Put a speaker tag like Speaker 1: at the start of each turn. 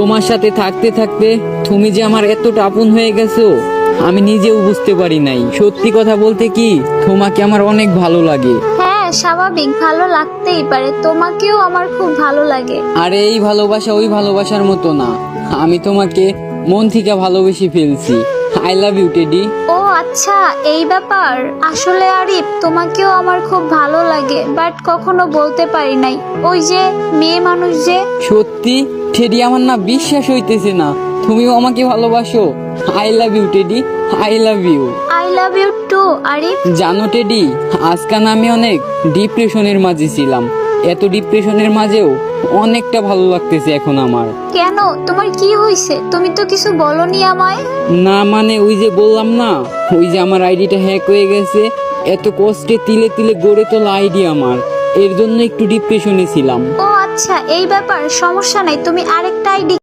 Speaker 1: তোমার সাথে থাকতে থাকতে তুমি যে আমার এতটা আপন হয়ে গেছো আমি নিজেও বুঝতে পারি নাই। সত্যি কথা বলতে কি তোমাকে আমার অনেক ভালো লাগে।
Speaker 2: হ্যাঁ স্বাভাবিক ভালো লাগতেই পারে। তোমাকেও আমার খুব ভালো লাগে।
Speaker 1: আর এই ভালোবাসা ওই ভালোবাসার মতো না। আমি তোমাকে মন থেকে ভালোবেসে ফেলছি। আই লাভ ইউ টেডি
Speaker 2: ও আচ্ছা এই ব্যাপার। আসলে আরিফ তোমাকেও আমার খুব ভালো লাগে বাট কখনো বলতে পারি নাই। ওই যে মেয়ে মানুষ যে।
Speaker 1: সত্যি? টেডি আমার না বিশ্বাস হইতেছে না। তুমিও আমাকে ভালোবাসো। I love you teddy. I love you
Speaker 2: I love you too Arif.
Speaker 1: জানো টেডি আজকাল আমি অনেক ডিপ্রেশনের মাঝে ছিলাম। এত ডিপ্রেশনের মাঝেও অনেকটা ভালো লাগতেছে এখন আমার।
Speaker 2: কেন? তোমার কি হয়েছে তুমি তো কিছু বলনি আমায়।
Speaker 1: না মানে ওই যে বললাম না ওই যে আমার আইডিটা হ্যাক হয়ে গেছে। এত কষ্টে তিলে তিলে গড়ে তোলা আইডি আমার। এর জন্য একটু ডিপ্রেশনে ছিলাম।
Speaker 2: ও আচ্ছা এই ব্যাপার সমস্যা নাই তুমি আরেকটা আইডি